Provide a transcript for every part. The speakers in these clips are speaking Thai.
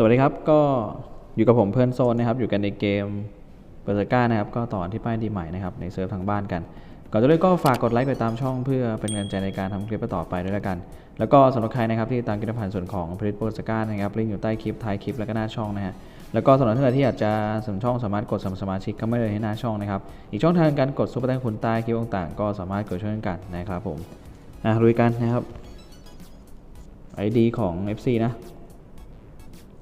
สวัสดีครับ ก็อยู่กับผมเพื่อนโซนนะครับ อยู่กันในเกมเบอร์เซก้านะครับ ก็ต่อที่ป้ายดีใหม่นะครับ ในเซิร์ฟทางบ้านกัน ก่อนจะเริ่มก็ฝากกดไลค์กดตามช่องเพื่อเป็นกำลังใจในการทำคลิปต่อไปด้วยละกัน แล้วก็สำหรับใครนะครับที่ตามกิจพันธ์ส่วนของผลิตเบอร์เซก้านะครับลิงก์อยู่ใต้คลิปท้ายคลิปแล้วก็หน้าช่องนะฮะแล้วก็สำหรับท่านใดที่อยากจะสมัครช่องสามารถกดสมัครสมาชิกก็ไม่เลยให้หน้าช่องนะครับ อีกช่องทางการกดซุปเปอร์แตงคุณใต้คลิปต่างๆ ก็สามารถกดช่วยกันนะครับผมอะลุยกันนะครับ ID ของ FC นะ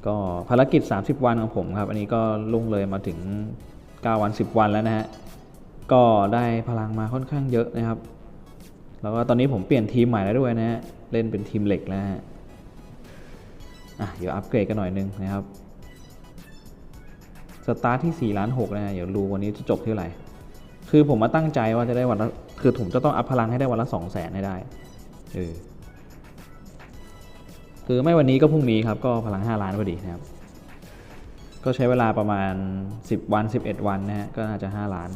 ก็ภารกิจ 30 วันของผมครับ อันนี้ก็ลุ่งเลยมาถึง 9 วัน 10 วันแล้วนะฮะ ก็ได้พลังมาค่อนข้างเยอะนะครับ แล้วก็ตอนนี้ผมเปลี่ยนทีมใหม่แล้วด้วยนะฮะ เล่นเป็นทีมเหล็กแล้วฮะ อะ เดี๋ยวอัปเกรดกันหน่อยนึงนะครับ สตาร์ทที่4ล้าน6นะฮะ เดี๋ยวดูวันนี้จะจบที่เท่าไหร่ คือผมมาตั้งใจว่าจะได้วันละคือผมจะต้องอัพพลังให้ได้วันละ2 0 0 0 0 0ให้ได้ เออ คือไม่วันนี้ก็พรุ่งนี้ครับก็พลัง 5 ล้านพอดีนะครับ ก็ใช้เวลาประมาณ 10 วัน 11 วันนะฮะก็น่าจะ 5 ล้าน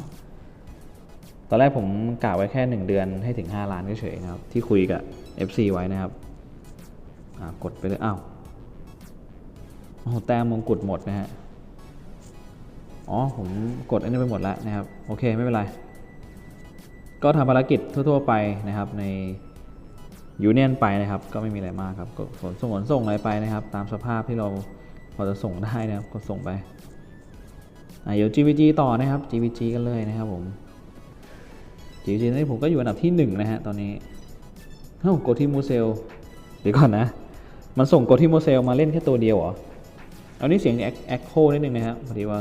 ตอนแรกผมกะไว้แค่ 1 เดือนให้ถึง 5 ล้านเฉยๆนะครับ ที่คุยกับ FC ไว้นะครับกดไปเลยอ้าวโอ้แต้มมงกุฎหมดนะฮะอ๋อผมกดอันนี้ไปหมดแล้วนะครับ โอเคไม่เป็นไร ก็ทำภารกิจทั่ว ๆ ไปนะครับใน ยูเนียนไปนะครับ ก็ไม่มีอะไรมากครับก็ขนส่งขนส่งอะไรไปนะครับ ตามสภาพที่เราพอจะส่งได้นะครับก็ส่งไปอะเดี๋ยว GVG ต่อนะครับ GVG กันเลยนะครับผม GVG นี่ผมก็อยู่อันดับที่หนึ่งนะฮะตอนนี้เอ้าโกทิโมเซลเดี๋ยวก่อนนะ มันส่งโกทิโมเซลมาเล่นแค่ตัวเดียวเหรอ เอานี่เสียงแอคโคนิดนึงนะครับพอดีว่า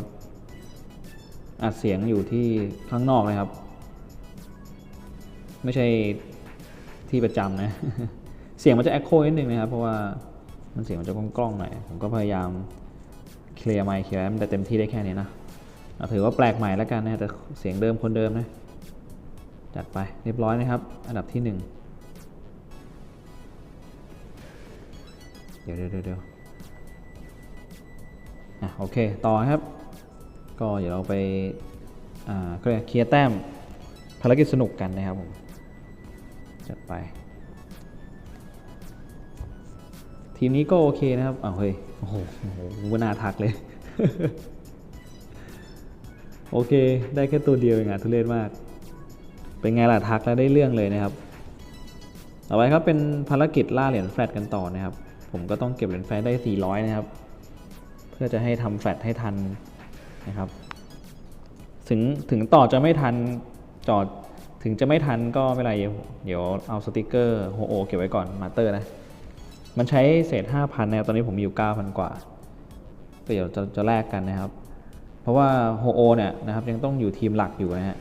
อัดเสียงอยู่ที่ข้างนอกนะครับ ไม่ใช่ ที่ประจำนะ เสียงมันจะแอคโคนิดนึงนะครับ เพราะว่ามันเสียงมันจะกล้องๆหน่อย ผมก็พยายามเคลียร์ไมค์เคลียร์มันแต่เต็มที่ได้แค่นี้นะเอาถือว่าแปลกใหม่แล้วกันนะแต่เสียงเดิมคนเดิมนะ จัดไปเรียบร้อยนะครับ อันดับที่หนึ่งเดี๋ยวเดี๋ยวเดี๋ยวอะโอเค ต่อครับ ก็เดี๋ยวเราไปอ่าเคลียร์แต้มภารกิจสนุกกันนะครับผม จัดไป ทีมนี้ก็โอเคนะครับอ้าวเฮ้ยโอ้โหโอ้โหกูน่าทักเลย โอเค ได้แค่ตัวเดียวเองอะทุเรศมาก เป็นไงล่ะทักแล้วได้เรื่องเลยนะครับ ต่อไปครับเป็นภารกิจล่าเหรียญแฟลตกันต่อนะครับ ผมก็ต้องเก็บเหรียญแฟลตได้ 400 นะครับ เพื่อจะให้ทำแฟลตให้ทันนะครับ ถึงถึงต่อจะไม่ทันจอด ถึงจะไม่ทันก็ไม่เป็นไรเดี๋ยวเอาสติกเกอร์โฮโอเก็บไว้ก่อนมาเตอร์นะ มันใช้เศษ 5,000นะครับตอนนี้ผมมีอยู่ 9,000 กว่าก็เดี๋ยวจะจะแลกกันนะครับ เพราะว่าโฮโอเนี่ยนะครับยังต้องอยู่ทีมหลักอยู่นะฮะ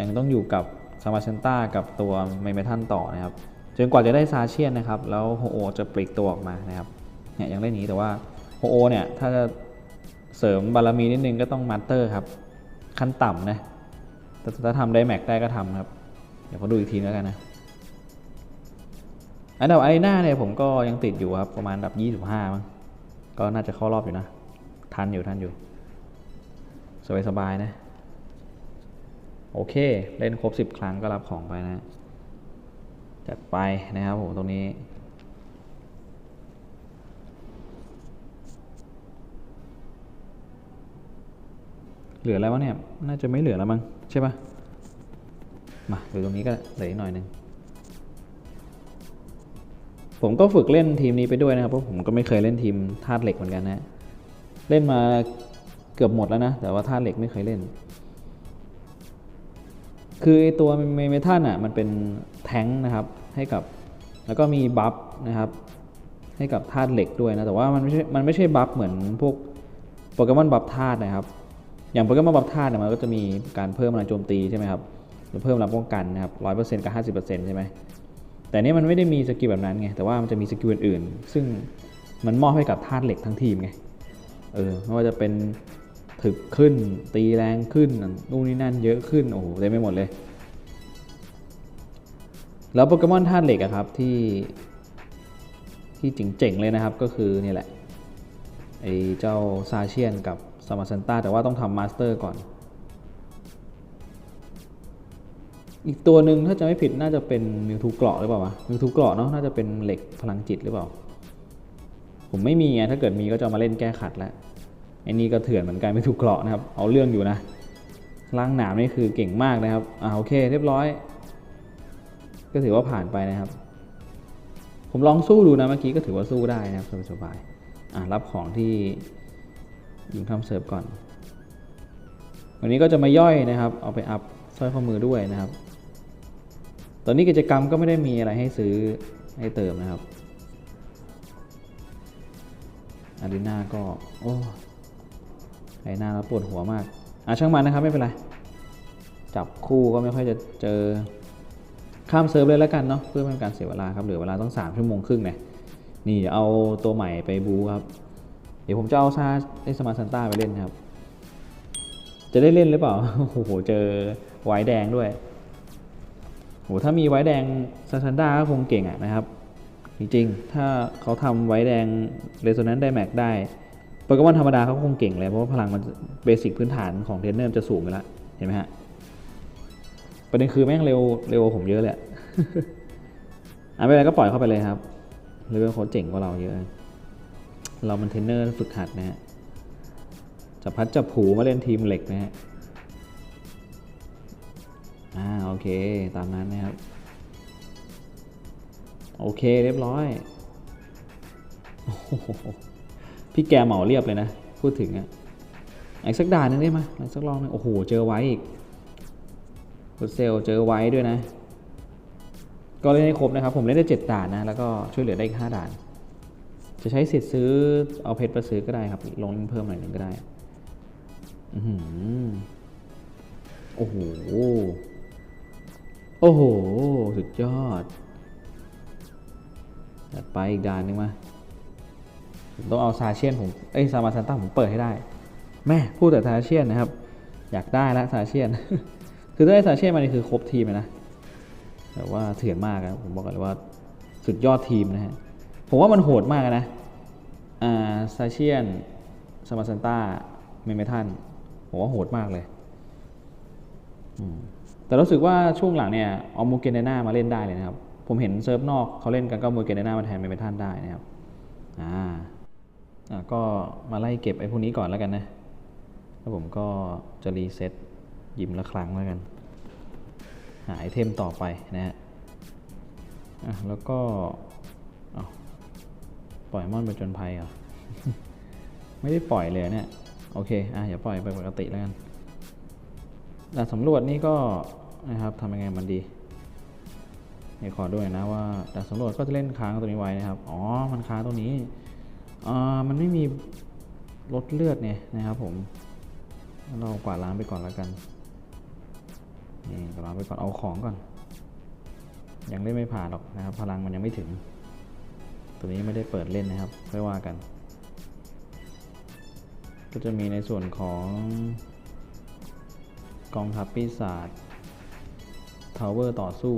ยังต้องอยู่กับซามาเซนต้ากับตัวไมเมทันต่อนะครับจนกว่าจะได้ซาเชียนนะครับ แล้วโฮโอจะปลีกตัวออกมานะครับเนี่ยยังเล่นนี้แต่ว่าโฮโอเนี่ยถ้าจะเสริมบารมีนิดนึงก็ต้องมาสเตอร์ครับ ขั้นต่ำนะ แต่ถ้าทำได้แม็กได้ก็ทำครับ เดี๋ยวขอดูอีกทีแล้วกันนะอันดับไอหน้าเนี่ยผมก็ยังติดอยู่ครับ ประมาณอันดับ 25 มั้งก็น่าจะเข้ารอบอยู่นะ ทันอยู่ทันอยู่ สบายสบายๆนะ โอเค เล่นครบ 10 ครั้งก็รับของไปนะ จัดไปนะครับผมตรงนี้เหลืออะไรวะเนี่ย น่าจะไม่เหลือแล้วมั้ง ใช่ปะมาดูตรงนี้ก็เหลืออีกหน่อยหนึ่งผมก็ฝึกเล่นทีมนี้ไปด้วยนะครับเพราะผมก็ไม่เคยเล่นทีมธาตุเหล็กเหมือนกันนะเล่นมาเกือบหมดแล้วนะ แต่ว่าธาตุเหล็กไม่เคยเล่น คือไอตัวเมเมทัลอะมันเป็นแท้งนะครับให้กับแล้วก็มีบัฟนะครับให้กับธาตุเหล็กด้วยนะแต่ว่ามันไม่ใช่มันไม่ใช่บัฟเหมือนพวกโปเกมอนบัฟธาตุนะครับ อย่างโปเกรมอนบัฟธาตุเนี่ยมันก็จะมีการเพิ่มพลังโจมตีใช่ไหมครับหรือเพิ่มพลังป้องกันนะครับร้อยเปอร์เซ็นต์กับห้าสิบเปอร์เซ็นต์ใช่ไหมแต่นี่มันไม่ได้มีสกิลแบบนั้นไง แต่ว่ามันจะมีสกิลอื่นๆ ซึ่งมันมอบให้กับธาตุเหล็กทั้งทีมไง เออ ไม่ว่าจะเป็นถึกขึ้น ตีแรงขึ้น นู่นนี่นั่นเยอะขึ้น โอ้โหเต็มไปหมดเลย แล้วโปเกมอนธาตุเหล็กอะครับที่ที่เจ๋งๆเลยนะครับ ก็คือนี่แหละ ไอ้เจ้าซาเชียนกับ ซามาซันต้าแต่ว่าต้องทำมาสเตอร์ก่อน อีกตัวหนึ่งถ้าจะไม่ผิดน่าจะเป็นมิวทูเกราะหรือเปล่าวะมิวทูเกราะเนาะน่าจะเป็นเหล็กพลังจิตหรือเปล่า ผมไม่มีไงถ้าเกิดมีก็จะมาเล่นแก้ขัดแล้วไอ้นี่ก็เถื่อนเหมือนกันไม่ถูกเกราะนะครับ เอาเรื่องอยู่นะล้างหนามนี่คือเก่งมากนะครับอ่าโอเคเรียบร้อย ก็ถือว่าผ่านไปนะครับ ผมลองสู้ดูนะเมื่อกี้ก็ถือว่าสู้ได้นะครับสบายๆอ่ารับของที่ ยิงทำเซิร์ฟก่อนวันนี้ก็จะมาย่อยนะครับ เอาไปอัพสร้อยข้อมือด้วยนะครับ ตอนนี้กิจกรรมก็ไม่ได้มีอะไรให้ซื้อให้เติมนะครับอารีนาก็ โอ้ไอหน้าแล้วปวดหัวมาก อะช่างมันนะครับ ไม่เป็นไร จับคู่ก็ไม่ค่อยจะเจอข้ามเซิร์ฟเลยแล้วกันเนาะเพื่อไม่เป็นการเสียเวลาครับเหลือเวลาต้อง3ชั่วโมงครึ่งเนี่ยนี่เดี๋ยวเอาตัวใหม่ไปบูครับ เดี๋ยวผมจะเอาซาไอสมาร์ซันต้าไปเล่นครับ จะได้เล่นหรือเปล่า โอ้โห เจอไว้แดงด้วยโหถ้ามีไว้แดงซาซันด้าก็คงเก่งอะนะครับ จริงๆ ถ้าเขาทำไว้แดงเรโซ n น n ์ไดแม็กได้โปเกมอนธรรมดาเขาคงเก่งเลย เพราะว่าพลังมันเบสิกพื้นฐานของเทรนเนอร์จะสูงไปแล้ว เห็นไหมฮะ ประเด็นคือแม่งเร็วเร็วผมเยอะเลยอะอะไม่เป็นไรก็ปล่อยเข้าไปเลยครับเลเวลเขาเจ๋งกว่าเราเยอะ เรามันเทรนเนอร์ฝึกหัดนะฮะจะพัดจะผูมาเล่นทีมเหล็กนะฮะอ่าโอเคตามนั้นนะครับ โอเคเรียบร้อยโอ้โหพี่แกเหมาเรียบเลยนะ พูดถึงอะอีกสักด่านหนึงได้ไหมอีกสักลองหนึงโอ้โห เจอไว้อีกพุเซลเจอไว้ด้วยนะ ก็เล่นให้ครบนะครับ ผมเล่นได้ 7 ด่านนะ แล้วก็ช่วยเหลือได้อีก 5 ด่าน จะใช้สิทธิ์ซื้อเอาเพชรไปซื้อก็ได้ครับ ลงเพิ่มหน่อยหนึงก็ได้อือโอ้โห โอ้โห สุดยอดจัดไปอีกด่านหนึงมาผมต้องเอาซาเชียนผม เอ้ยซามาซันต้าผมเปิดให้ได้ แม่พูดแต่ซาเชียนนะครับ อยากได้ล้วซาเชียน คือถ้าได้ซาเชียนมานี่คือครบทีมเลยนะ แต่ว่าเถื่อนมากนะผมบอกกันเลยว่าสุดยอดทีมนะฮะ ผมว่ามันโหดมากนะอ่าซาเชียนซามาซันต้าเมเมทันผมว่าโหดมากเลยแต่รู้สึกว่าช่วงหลังเนี่ยเอามูเกเนนามาเล่นได้เลยนะครับ ผมเห็นเซิร์ฟนอกเขาเล่นกันก็มูเกเนนามาแทนเมเมทันได้นะครับอ่าอ่าก็มาไล่เก็บไอ้พวกนี้ก่อนแล้วกันนะแล้วผมก็จะรีเซ็ตยิมละครั้งแล้วกัน หาไอเทมต่อไปนะฮะอะแล้วก็เอ ปล่อยมอนไปจนภัยเหรอ ไม่ได้ปล่อยเลยเนี่ย โอเค อะอย่าปล่อยไปปกติแล้วกันด่านสำรวจนี่ก็นะครับทำยังไงมันดีนี่ขอด้วยนะว่าด่านสำรวจก็จะเล่นค้างตรงนี้ไว้นะครับ อ๋อ มันค้างตรงนี้อ่ามันไม่มีลดเลือดเนี่ยนะครับผม เรากวาดล้างไปก่อนแล้วกัน นี่กวาดล้างไปก่อนเอาของก่อน ยังเล่นไม่ผ่านหรอกนะครับ พลังมันยังไม่ถึง ตัวนี้ไม่ได้เปิดเล่นนะครับค่อยว่ากัน ก็จะมีในส่วนของกองทัพปีศาจทาวเวอร์ต่อสู้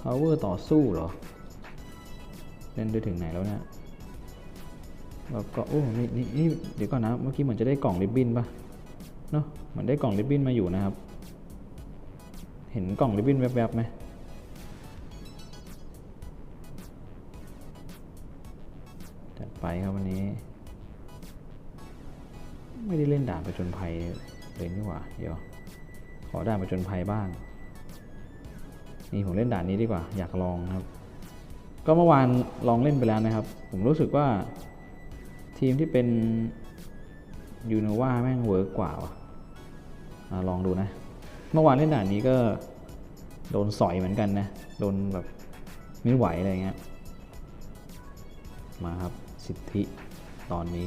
ทาวเวอร์ต่อสู้เหรอ เล่นไปถึงไหนแล้วเนี่ยแล้วก็โอ้นี่นี่นี่เดี๋ยวก่อนนะ เมื่อกี้เหมือนจะได้กล่องริบบิ้นปะเนาะเหมือนได้กล่องริบบิ้นมาอยู่นะครับ เห็นกล่องริบบิ้นแวบๆไหม ไปครับวันนี้ ไม่ได้เล่นด่านประจนภัยเลยนี่หว่า เดี๋ยว ขอด่านประจนภัยบ้าง นี่ผมเล่นด่านนี้ดีกว่า อยากลองครับ ก็เมื่อวานลองเล่นไปแล้วนะครับ ผมรู้สึกว่าทีมที่เป็นยูโนวาแม่งเวิร์กกว่าว่ะลองดูนะ เมื่อวานเล่นด่านนี้ก็โดนสอยเหมือนกันนะ โดนแบบไม่ไหวอะไรเงี้ย มาครับ สิทธิตอนนี้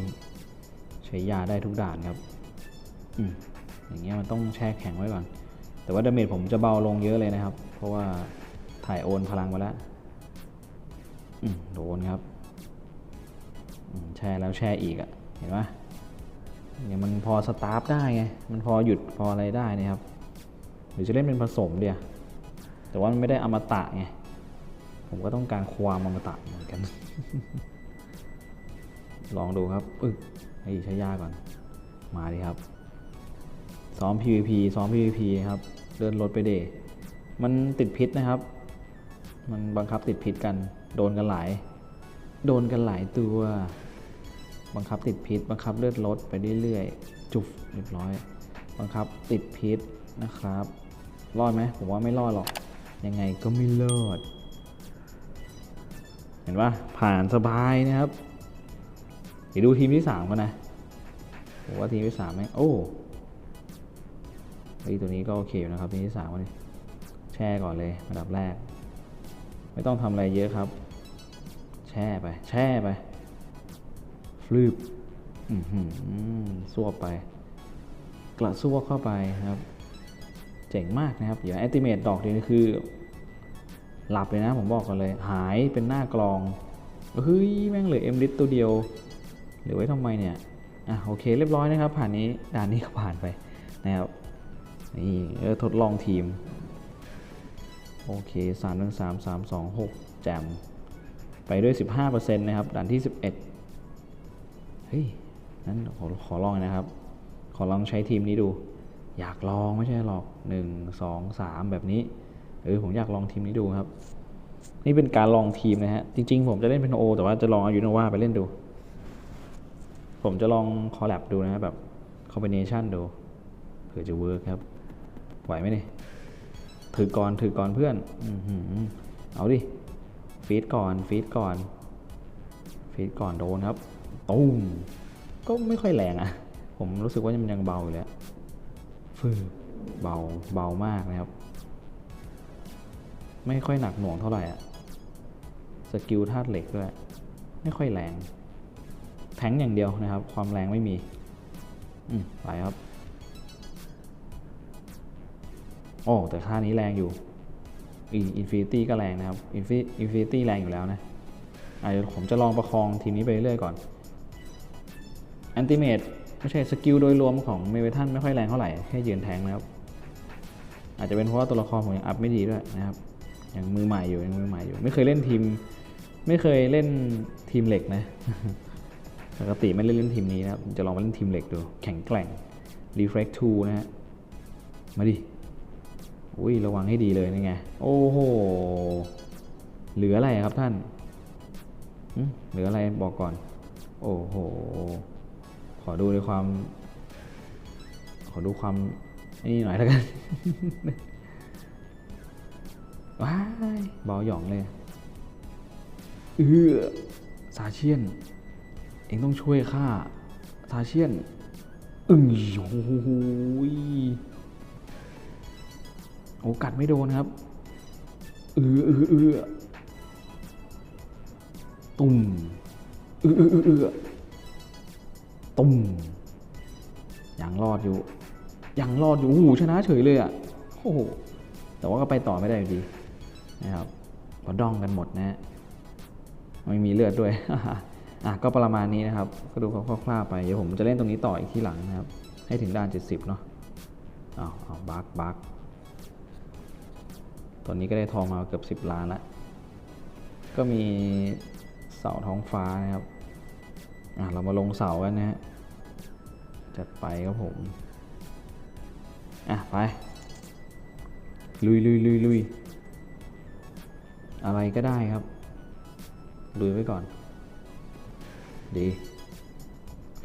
ใช้ยาได้ทุกด่านครับอืมอย่างเงี้ยมันต้องแช่แข็งไว้ก่อน แต่ว่าดาเมจผมจะเบาลงเยอะเลยนะครับ เพราะว่าถ่ายโอนพลังมาแล้วอืมโดนครับอืมแช่แล้วแช่อีกอะ่ะ เห็นไหมเนี่ยมันพอสตาร์ฟได้ไง มันพอหยุดพออะไรได้นะครับหรือจะเล่นเป็นผสมเดียวแต่ว่ามันไม่ได้อมตะไง ผมก็ต้องการความอมตะเหมือนกัน ลองดูครับอึกไอ้ใช้ยาก่อน มาดิครับ ซ้อม PVP ซ้อม PVP ครับเดินรถไปเดมันติดพิษนะครับ มันบังคับติดพิษกัน โดนกันหลาย โดนกันหลายตัว บังคับติดพิษ บังคับเลือดลดไปเรื่อยๆ จุบเรียบร้อย บังคับติดพิษนะครับ รอดไหมผมว่าไม่รอดหรอก ยังไงก็ไม่รอด เห็นว่าผ่านสบายนะครับ เดี๋ยวดูทีมที่สามกันนะผมว่าทีมที่สามไหมโอ้ไอตัวนี้ก็โอเคอยู่นะครับทีมที่สามวันนี้แช่ก่อนเลยอันดับแรก ไม่ต้องทำอะไรเยอะครับ แช่ไป แช่ไปฟลืบอือหือสวบไป กระซวกเข้าไปครับ เจ๋งมากนะครับ อย่าแอติเมตดอกเดียวนี่คือ หลับเลยนะผมบอกก่อนเลย หายเป็นหน้ากลองเฮ้ยแม่งเหลือเอ็มลิตตัวเดียว หลือไว้ทำไมเนี่ย อะโอเคเรียบร้อยนะครับ ผ่านนี้ด่านนี้ก็ผ่านไปนะครับนี่เออทดลองทีม โอเคสามหนึ่งสามสามสองหกแจมไปด้วย 15%นะครับด่านที่ 11 เฮ้ย นั้นขอขอลองนะครับ ขอลองใช้ทีมนี้ดู อยากลองไม่ใช่หรอก 1 2 3 แบบนี้เออผมอยากลองทีมนี้ดูครับ นี่เป็นการลองทีมนะฮะ จริง ๆ ผมจะเล่นเป็นโอแต่ว่าจะลองเอายูโนว่าไปเล่นดู ผมจะลองคอลแลบดูนะแบบคอมบิเนชันดูเผื่อจะเวิร์กครับ ไหวไหมเนี่ยถือก่อนถือก่อนเพื่อนอือเอาดิฟีดก่อนฟีดก่อนฟีดก่อนโดนครับตุ้มก็ไม่ค่อยแรงอะ่ะ ผมรู้สึกว่ามันยังเบาอยู่เลยฟืบเบาเบามากนะครับ ไม่ค่อยหนักหน่วงเท่าไหร่อะ่ะสกิลธาตุเหล็กด้วย ไม่ค่อยแรง แทงอย่างเดียวนะครับ ความแรงไม่มีอืมไปครับ โอ้ แต่ค่านี้แรงอยู่อินฟินิตี้ก็แรงนะครับอินฟิอินฟินิตี้แรงอยู่แล้วนะอะเดี๋ยวผมจะลองประคองทีมนี้ไปเรื่อยๆก่อนแอนติเมตไม่ใช่สกิลโดยรวมของเมเวทันไม่ค่อยแรงเท่าไหร่แค่ยืนแทงนะครับ อาจจะเป็นเพราะว่าตัวละครผมยังอัพไม่ดีด้วยนะครับยังมือใหม่อยู่ยังมือใหม่อยู่ ไม่เคยเล่นทีม ไม่เคยเล่นทีมเหล็กนะ ปกติไม่เล่นเล่นทีมนี้นะครับจะลองมาเล่นทีมเหล็กดู แข็งแกร่ง Reflect 2 นะฮะ มาดิ อุ้ยระวังให้ดีเลยนี่ไง โอ้โห เหลืออะไรครับท่าน เหลืออะไรบอกก่อน โอ้โห ขอดูในความ ขอดูความนี่หน่อยแล้วกัน ว้ายเบาหยองเลย เออซาเชียน เองต้องช่วยข้าซาเชียน อึ้งโอ้โหยโอ้กัดไม่โดนครับเออเออเออตุ่มเออเออเออเอตุ่มยังรอดอยู่ ยังรอดอยู่โอ้โหชนะเฉยเลยอะโอ้โหแต่ว่าก็ไปต่อไม่ได้อยู่ดีนะครับพราะดองกันหมดนะฮะไม่มีเลือดด้วย อะก็ประมาณนี้นะครับ ก็ดูคร่าวๆไป เดี๋ยวผมจะเล่นตรงนี้ต่ออีกที่หลังนะครับ ให้ถึงด้าน 70 เนาะอ้าวอ้าวบักบักตอนนี้ก็ได้ทองมาเกือบ 10 ล้านล้วก็มีเสาท้องฟ้านะครับ อะเรามาลงเสากันนะฮะ จัดไปครับผม อะไป ลุยลุยลุยลุยอะไรก็ได้ครับ ลุยไว้ก่อน ดี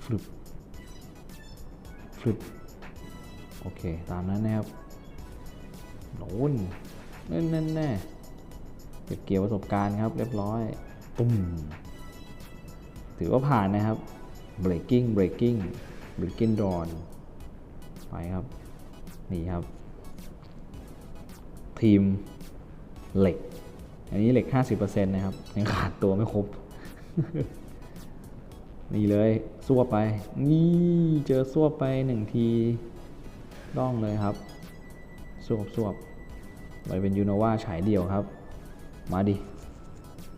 ฟลุปฟลุปโอเค ตามนั้นนะครับโน่นแน่แน่แน่เก็บเกี่ยวประสบการณ์ครับ เรียบร้อย ตุ้ม ถือว่าผ่านนะครับ breaking breaking breaking dawn ไปครับ นี่ครับ ทีมเหล็ก อันนี้เหล็ก 50%นะครับ ยังขาดตัวไม่ครบ นี่เลยสวบไป นี่เจอสวบไปหนึ่งทีร่องเลยครับสวบสวบไปเป็นยูโนวาฉายเดี่ยวครับ มาดิ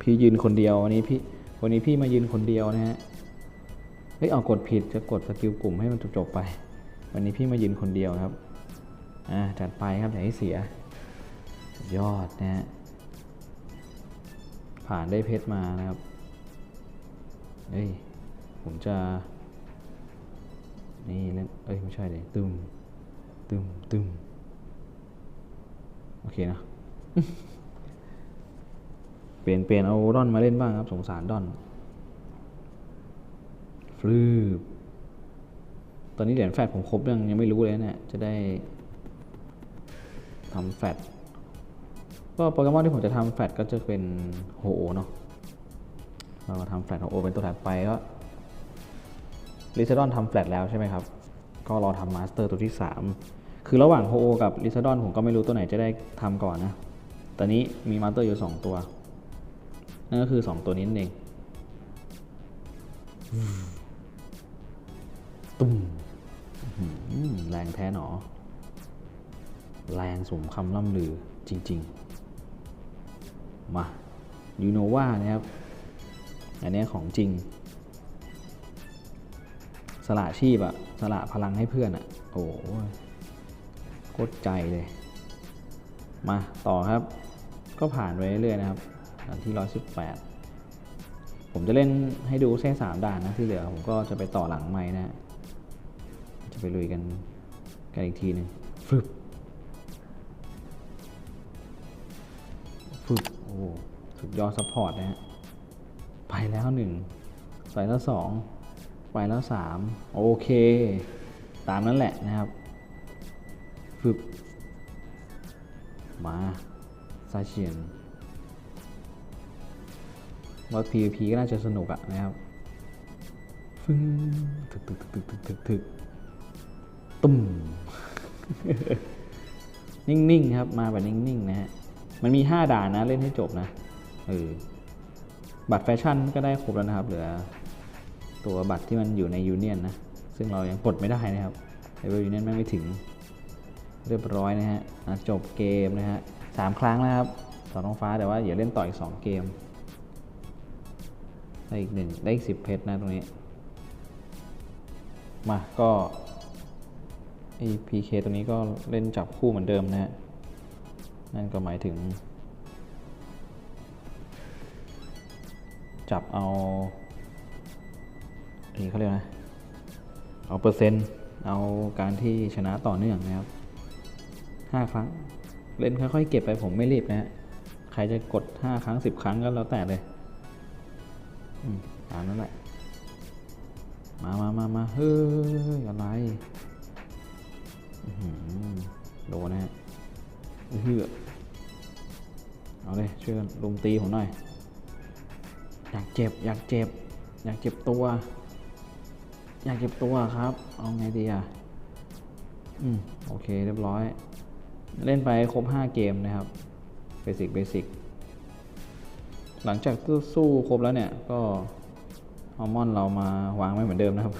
พี่ยืนคนเดียววันนี้พี่วันนี้พี่มายืนคนเดียวนะฮะเฮ้ยเอากดผิดจะกดสกิลกลุ่มให้มันจบๆไป วันนี้พี่มายืนคนเดียวครับอ่าจัดไปครับอย่าให้เสีย ยอดนะฮะผ่านได้เพชรมานะครับเฮ้ย ผมจะ นี่เล่น เอ้ย ไม่ใช่เลยตึมตึมตึมโอเคนะ เปลี่ยนเปลี่ยนเอาดอนมาเล่นบ้างครับ สงสารดอนฟลืบตอนนี้เหรียญแฟดผมครบยังยังไม่รู้เลยเนี่ยจะได้ทำแฟดก็โปเกมอนที่ผมจะทำแฟดก็จะเป็นโฮโอเนาะเราทำแฟดโฮโอเป็นตัวถัดไปก็ ลิซาดอนทำแฟดแล้วใช่ไหมครับ ก็รอทำมาสเตอร์ตัวที่ 3 คือระหว่างโฮโอกับลิซาดอนผมก็ไม่รู้ตัวไหนจะได้ทำก่อนนะ ตอนนี้มีมาสเตอร์อยู่ 2 ตัว นั่นก็คือ 2 ตัวนี้นั่นเองตุ้มอื้อหือแรงแท้หนอ แรงสมคำล่ำลือจริง ๆ มายูโนวานะครับ อันนี้ของจริง สละชีพอะสละพลังให้เพื่อนอะโอ้โหโคตรใจเลย มาต่อครับ ก็ผ่านไปเรื่อยๆนะครับอันที่ 118 ผมจะเล่นให้ดูแค่สามด่านนะที่เหลือผมก็จะไปต่อหลังไม้นะ จะไปลุยกันกันอีกทีหนึ่งฟึบฟึบโอ้โหสุดยอดซัพพอร์ตนะฮะไปแล้วหนึ่งไปแล้วสอง ไปแล้วสามโอเค ตามนั้นแหละนะครับฟึบมาซาเชียนว่า PVP ก็น่าจะสนุกอะนะครับฟึ้งถึกถึกถึกถึกถึกถึกตุ้มนิ่งๆครับ มาแบบนิ่งๆนะฮะ มันมี 5 ด่านนะ เล่นให้จบนะ เออ บัตรแฟชั่นก็ได้ครบแล้วนะครับ เหลือ ตัวบัตรที่มันอยู่ในยูเนียนนะ ซึ่งเรายังกดไม่ได้นะครับเลเวลยูเนียนแม่ไม่ถึง เรียบร้อยนะฮะจบเกมนะฮะสามครั้งแล้วครับสองท้องฟ้าแต่ว่าอย่าเล่นต่ออีก 2 เกม ได้อีกหนึ่งได้อีกสิบเพชรนะตรงนี้ มาก็ไอพีเคตัวนี้ก็เล่นจับคู่เหมือนเดิมนะฮะ นั่นก็หมายถึง จับเอา นนี้เขาเรียกนะเอาเปอร์เซ็นต์เอาการที่ชนะต่อเนื่องนะครับห้าครั้ง เล่นค่อยๆเก็บไปผมไม่รีบนะฮะใครจะกดห้าครั้งสิบครั้งก็แล้วแต่เลยอืมตามนั้นแหละ มามามามาเฮ้ยอะไรอื้อหือโดนนะฮะเฮือเอาเลยช่วยกันลุมตีผมหน่อย อยากเจ็บ อยากเจ็บ อยากเจ็บตัว อยากเจ็บตัวครับ เอาไงดีอะ อืม โอเคเรียบร้อย เล่นไปครบ 5 เกมนะครับเบสิกเบสิกหลังจากสู้ครบแล้วเนี่ย ก็อัลมอนเรามาวางไว้เหมือนเดิมนะครับ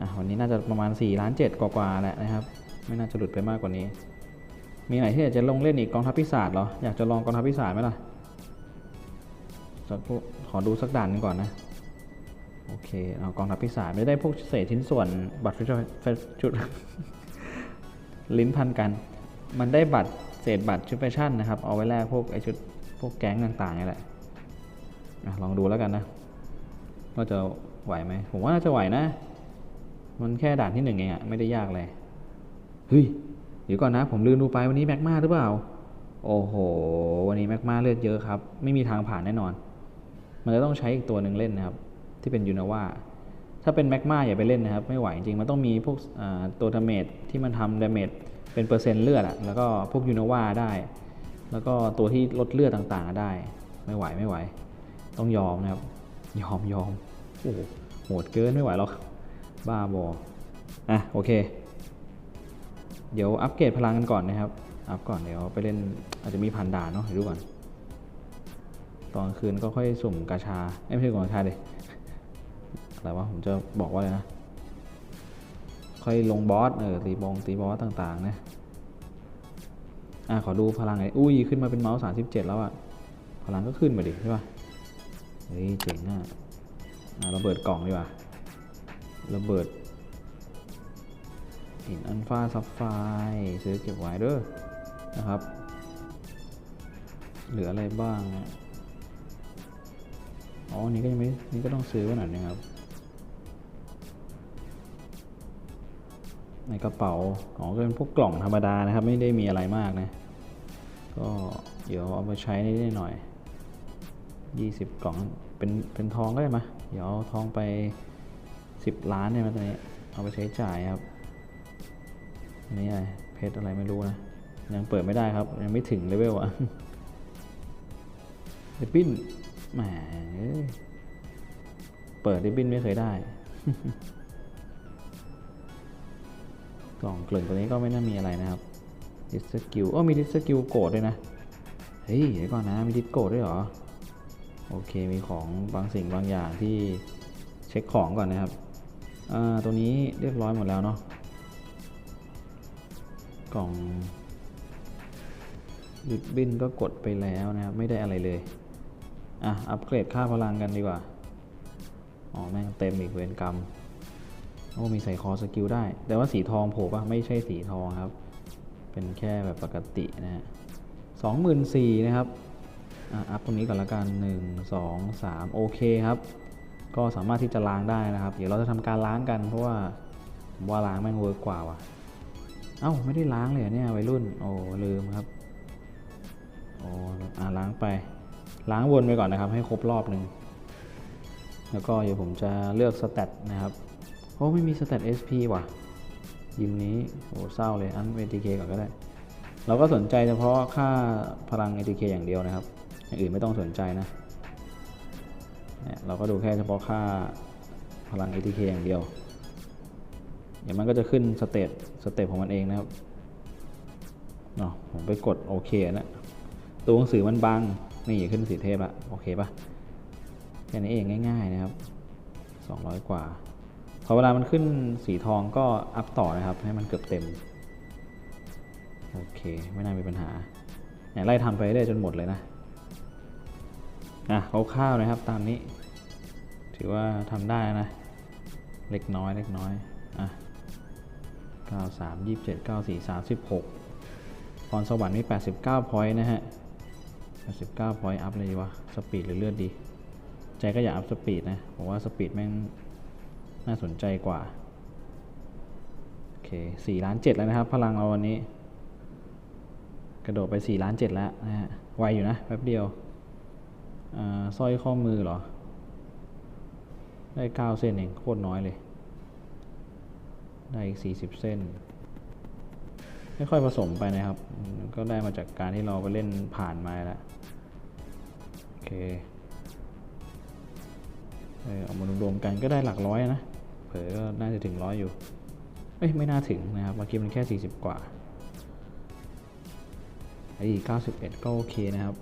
อะวันนี้น่าจะประมาณ4ล้าน7กว่าๆแหละนะครับ ไม่น่าจะหลุดไปมากกว่านี้ มีไหนที่อยากจะลงเล่นอีกกองทัพพิศาจเหรอ อยากจะลองกองทัพพิศาจไหมล่ะขอดูสักด่านนึงก่อนนะ โอเคเอากองทัพพิศาจไม่ได้พวกเศษชิ้นส่วนบัตรฟิชชุดลิ้นพันกัน มันได้บัตรเศษบัตรชุดแฟชั่นนะครับ เอาไว้แลกพวกไอชุดพวกแก๊งต่างๆนี่แหละอะลองดูแล้วกันนะว่าจะไหวไหมผมว่าน่าจะไหวนะ มันแค่ด่านที่หนึ่งเองอะไม่ได้ยากเลยเฮ้ยเดี๋ยวก่อนนะ ผมลืมดูไปวันนี้แม็กมาหรือเปล่า โอ้โห วันนี้แม็กมาเลือดเยอะครับ ไม่มีทางผ่านแน่นอน มันจะต้องใช้อีกตัวหนึ่งเล่นนะครับ ที่เป็นยูนาว่าถ้าเป็นแมกมาอย่าไปเล่นนะครับ ไม่ไหวจริงมันต้องมีพวกตัวดาเมจที่มันทำดาเมจเป็นเปอร์เซ็นต์เลือดอะแล้วก็พวกยูนาว่าได้ แล้วก็ตัวที่ลดเลือดต่างๆได้ ไม่ไหวไม่ไหว ต้องยอมนะครับ ยอมยอมโอ้โหโหดเกินไม่ไหวหรอกบ้าบออะโอเค เดี๋ยวอัปเกรดพลังกันก่อนนะครับ อัพก่อนเดี๋ยวไปเล่นอาจจะมีผ่านด่านเนาะดูก่อน ตอนคืนก็ค่อยสุ่มกาชาไม่ใช่กาชาดิ อะไรวะผมจะบอกว่าอะไรนะ ค่อยลงบอสเออตีบองตีบอสต่างๆนะอะขอดูพลังไอ้อุ้ยขึ้นมาเป็นเมาส์สามสิบเจ็ดแล้วอะพลังก็ขึ้นมาดิใช่ปะเฮ้ยเจ๋งอะอะระเบิดกล่องดีกว่าระเบิดหินอันฟ้าซับไฟซื้อเก็บไว้เด้อนะครับ เหลืออะไรบ้างนะอ๋อนี้ก็ยังไม่นี่ก็ต้องซื้อไว้หน่อยนะครับ ในกระเป๋า อ๋อ ก็เป็นพวกกล่องธรรมดานะครับ ไม่ได้มีอะไรมากนะ ก็เดี๋ยวเอามาใช้นิดหน่อยยี่สิบกล่อง เป็น เป็นทองก็ได้มาเดี๋ยวเอาทองไปสิบล้านเนี่ยมาตอนนี้ เอาไปใช้จ่ายครับอันนี่อะไรเพชรอะไรไม่รู้นะ ยังเปิดไม่ได้ครับ ยังไม่ถึงเลเวลอะริบบิ้นแหมเอ้ยเปิดริบบิ้นไม่เคยได้ กล่องเกลื่อนตัวนี้ก็ไม่น่ามีอะไรนะครับดิสกิลโอ้มีดิสกิลโกดด้วยนะ เฮ้ยเดี๋ยวก่อนนะ มีดิสโกดด้วยเหรอ โอเค มีของบางสิ่งบางอย่างที่เช็คของก่อนนะครับ อ่า ตัวนี้เรียบร้อยหมดแล้วเนาะ กล่องริบบินก็กดไปแล้วนะครับ ไม่ได้อะไรเลย อะ อัปเกรดค่าพลังกันดีกว่า อ๋อ แม่งเต็มอีกเวรกรรม โอ้มีใส่คอสกิลได้ แต่ว่าสีทองโผล่ปะไม่ใช่สีทองครับ เป็นแค่แบบปกตินะฮะสองหมื่นสี่นะครับอะอัพตรงนี้ก่อนละกันหนึ่งสองสามโอเคครับ ก็สามารถที่จะล้างได้นะครับ เดี๋ยวเราจะทำการล้างกันเพราะว่าผมว่าล้างแม่งเวิร์กกว่าว่ะ เอ้าไม่ได้ล้างเลยเนี่ยวัยรุ่น โอ้ลืมครับ โอ้อ่าล้างไป ล้างวนไปก่อนนะครับ ให้ครบรอบหนึ่ง แล้วก็เดี๋ยวผมจะเลือกสเตตนะครับ อ้ไม่มีสเตต SP ว่ะ ยิมนี้โอ้เศร้าเลย อัน ATK ก่อนก็ได้ เราก็สนใจเฉพาะค่าพลัง ATK อย่างเดียวนะครับ อย่างอื่นไม่ต้องสนใจนะเนี่ยเราก็ดูแค่เฉพาะค่าพลัง ATK อย่างเดียว เดี๋ยวมันก็จะขึ้นสเตตสเตตของมันเองนะครับเนาะผมไปกดโอเคนะตัวหนังสือมันบังนี่ขึ้นสีเทพละโอเคปะแค่นี้เองง่าย ๆนะครับ 200 กว่า พอเวลามันขึ้นสีทองก็อัพต่อนะครับ ให้มันเกือบเต็ม โอเค ไม่น่ามีปัญหาเนี่ยไล่ทำไปได้จนหมดเลยนะอะคร่าวๆนะครับตามนี้ ถือว่าทำได้นะ เล็กน้อยเล็กน้อยอะ93 27 94 36พรสวรรค์มี 89 พอยต์นะฮะ 89 พอยต์อัพเลยดีวะ สปีดหรือเลือดดี ใจก็อย่าอัพสปีดนะ ผมว่าสปีดแม่ง น่าสนใจกว่า โอเค4ล้าน7แล้วนะครับ พลังเราวันนี้ กระโดดไป4ล้าน7แล้วนะฮะ ไวอยู่นะ แป๊บเดียวอ่าสร้อยข้อมือเหรอ ได้9เส้นเอง โคตรน้อยเลย ได้อีก40เส้นไม่ค่อยผสมไปนะครับ ก็ได้มาจากการที่เราไปเล่นผ่านมาแล้ว โอเค เออเอามารวมๆกันก็ได้หลักร้อยนะ ผลอก็น่าจะถึงร้อยอยู่เอ้ยไม่น่าถึงนะครับเมื่อกี้มันแค่ 40 กว่าไอ้91 ก็โอเคนะครับ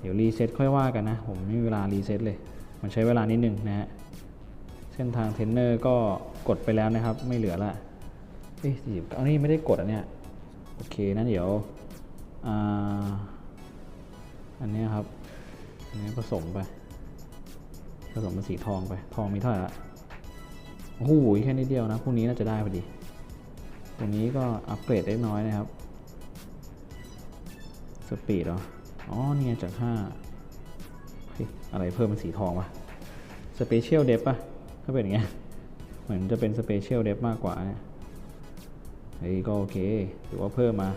เดี๋ยวรีเซ็ตค่อยว่ากันนะ ผมไม่มีเวลารีเซ็ตเลย มันใช้เวลานิดนึงนะฮะ เส้นทางเทนเนอร์ก็กดไปแล้วนะครับ ไม่เหลือละเอ้ยสี่อันนี้ไม่ได้กดอันเนี้ย โอเคนะเดี๋ยวอ่าอันนี้ครับ อันนี้ผสมไป ผสมเป็นสีทองไป ทองมีเท่าไหร่ละ โอ้โหแค่นิดเดียวนะพรุ่งนี้น่าจะได้พอดีตรงนี้ก็อัปเกรดได้น้อยนะครับ สปีดเหรอ อ๋อเนี่ไงจากห้าอะไรเพิ่มเป็นสีทองวะสเปเชียลเดฟป่ะถ้าเป็นอย่างเงี้ย เหมือนจะเป็นสเปเชียลเดฟมากกว่าเนี่ยเฮ้ยก็โอเคถือว่าเพิ่มมา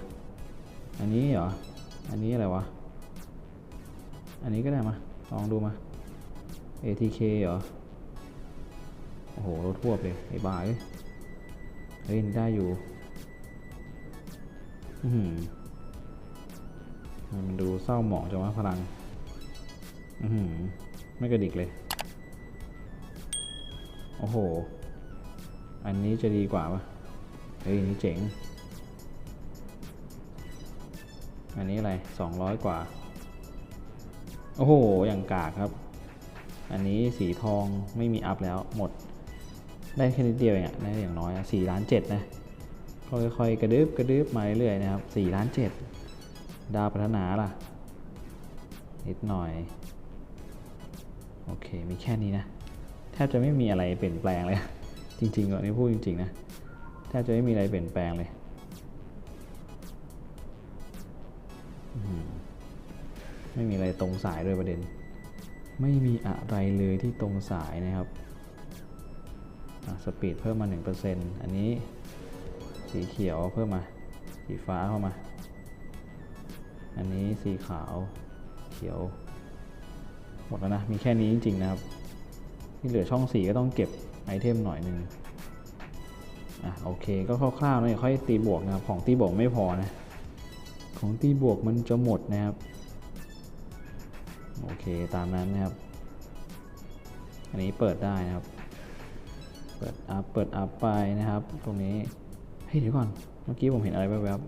อันนี้เหรอ อันนี้อะไรวะ อันนี้ก็ได้มา ลองดูมา ATK เหรอ โอ้โหรถทั่วเลยไอ้บ้าเอ้ยเฮ้ยได้อยู่ อือหือมันดูเศร้าหมองจังวะพลัง อือหือไม่กระดิกเลย โอ้โห อันนี้จะดีกว่าปะเฮ้ยนี่เจ๋ง อันนี้อะไร200กว่า โอ้โห อย่างกากครับ อันนี้สีทองไม่มีอัพแล้วหมด ได้แค่นิดเดียวเองอะได้อย่างน้อยสี่ล้านเจ็ดนะก็ค่อยๆกระดึบกระดึบมาเรื่อยๆนะครับสี่ล้านเจ็ดดาวพัฒนาล่ะ นิดหน่อย โอเค มีแค่นี้นะ แทบจะไม่มีอะไรเปลี่ยนแปลงเลย จริงๆก่อนนี้พูดจริงๆนะ แทบจะไม่มีอะไรเปลี่ยนแปลงเลยไม่มีอะไรตรงสายด้วยประเด็น ไม่มีอะไรเลยที่ตรงสายนะครับ สปีดเพิ่มมา 1%อันนี้สีเขียวเพิ่มมา สีฟ้าเข้ามา อันนี้สีขาวเขียว หมดแล้วนะ มีแค่นี้จริง ๆ นะครับ ที่เหลือช่องสีก็ต้องเก็บไอเทมหน่อยหนึ่งอะโอเคก็คร่าวๆนะค่อยตีบวกนะครับ ของตีบวกไม่พอนะ ของตีบวกมันจะหมดนะครับ โอเคตามนั้นนะครับ อันนี้เปิดได้นะครับ เปิดอัพเปิดอัพไปนะครับ ตรงนี้ เฮ้ยเดี๋ยวก่อน เมื่อกี้ผมเห็นอะไรแวบ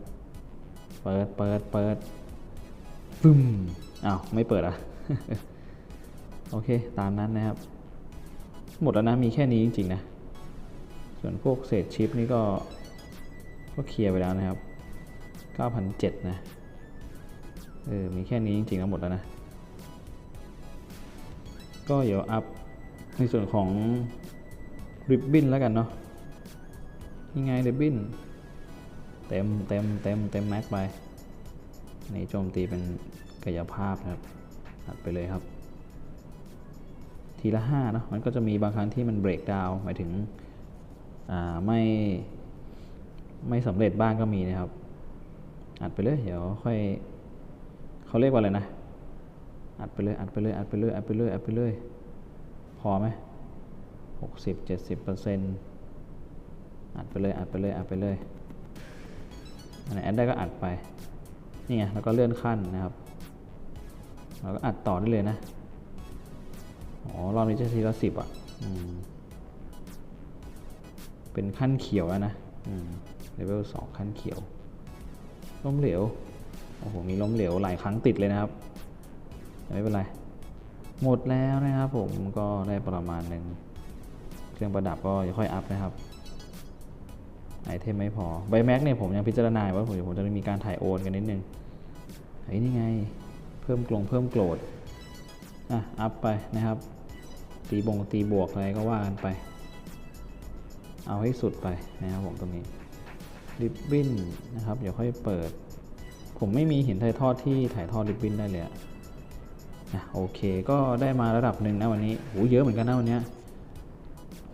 ๆ เปิด เปิด เปิดฟึมอ้าว ไม่เปิดอะ โอเค ตามนั้นนะครับ หมดแล้วนะ มีแค่นี้จริงๆนะ ส่วนพวกเศษชิปนี่ก็ ก็เคลียร์ไปแล้วนะครับ 9,007นะ เออ มีแค่นี้จริงๆแล้วหมดแล้วนะ ก็เดี๋ยวอัพในส่วนของ ริบบิ้นแล้วกันเนาะยังไงริบบิ้นเต็มเต็มเต็มเต็มแม็กไปในโจมตีเป็นกายภาพนะครับอัดไปเลยครับ ทีละห้าเนาะมันก็จะมีบางครั้งที่มันเบรกดาวหมายถึงอ่าไม่ไม่สำเร็จบ้างก็มีนะครับ อัดไปเลยเดี๋ยวค่อยเขาเรียกว่าอะไรนะอัดไปเลยอัดไปเลยอัดไปเลยอัดไปเลยอัดไปเลยพอไหม หกสิบเจ็ดสิบเปอร์เซ็นต์อัดไปเลยอัดไปเลยอัดไปเลยอันไหนแอดได้ก็อัดไปนี่ไงแล้วก็เลื่อนขั้นนะครับเราก็อัดต่อได้เลยนะอ๋อรอบนี้จะทีละสิบอะอเป็นขั้นเขียวแล้วนะเลเวลสองขั้นเขียว ล้มเหลวโอ้โหมีล้มเหลวหลายครั้งติดเลยนะครับ ไม่เป็นไร หมดแล้วนะครับผมก็ได้ประมาณหนึ่ง เครื่องประดับก็ค่อยอัพนะครับไอเทมไม่พอใบแม็กเนี่ยผมยังพิจารณาว่าผมผมจะมีการถ่ายโอนกันนิดนึงเฮ้นี่ไงเพิ่มกลงเพิ่มโกรดอะอัพไปนะครับ ตีบงตีบวกอะไรก็ว่ากันไป เอาให้สุดไปนะครับผมตรงนี้ริบบิ้นนะครับเดี๋ยวค่อยเปิด ผมไม่มีหินถ่ายทอดที่ถ่ายทอดริบบิ้นได้เลยอะอะโอเคก็ได้มาระดับหนึ่งนะวันนี้โหเยอะเหมือนกันนะวันเนี้ย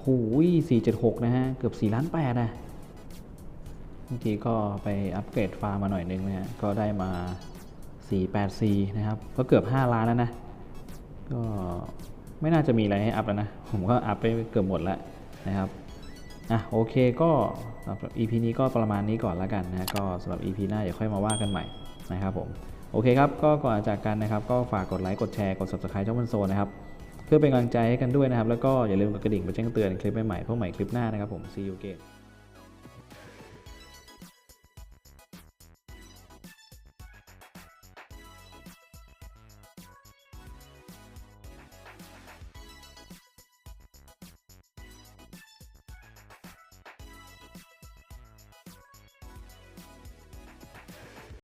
หูยสี่เจ็ดหกนะฮะ เกือบสี่ล้านแปดนะบางทีก็ไปอัปเกรดฟาร์มมาหน่อยนึงนะฮะ ก็ได้มา 484 นะครับ ก็เกือบ 5 ล้านแล้วนะ ก็ไม่น่าจะมีอะไรให้อัพแล้วนะ ผมก็อัพไปเกือบหมดแล้วนะครับ อะโอเคก็สำหรับ EP นี้ก็ประมาณนี้ก่อนแล้วกันนะ ก็สำหรับ EP หน้าเดี๋ยวค่อยมาว่ากันใหม่นะครับผม โอเคครับ ก็ก่อนจากกันนะครับ ก็ฝากกดไลค์ กดแชร์ กด subscribe ช่องมันโซนะครับ เพื่อเป็นกำลังใจให้กันด้วยนะครับ แล้วก็อย่าลืมกดกระดิ่งไปแจ้งเตือนคลิปใหม่ๆพวกใหม่คลิปหน้านะครับผม see you again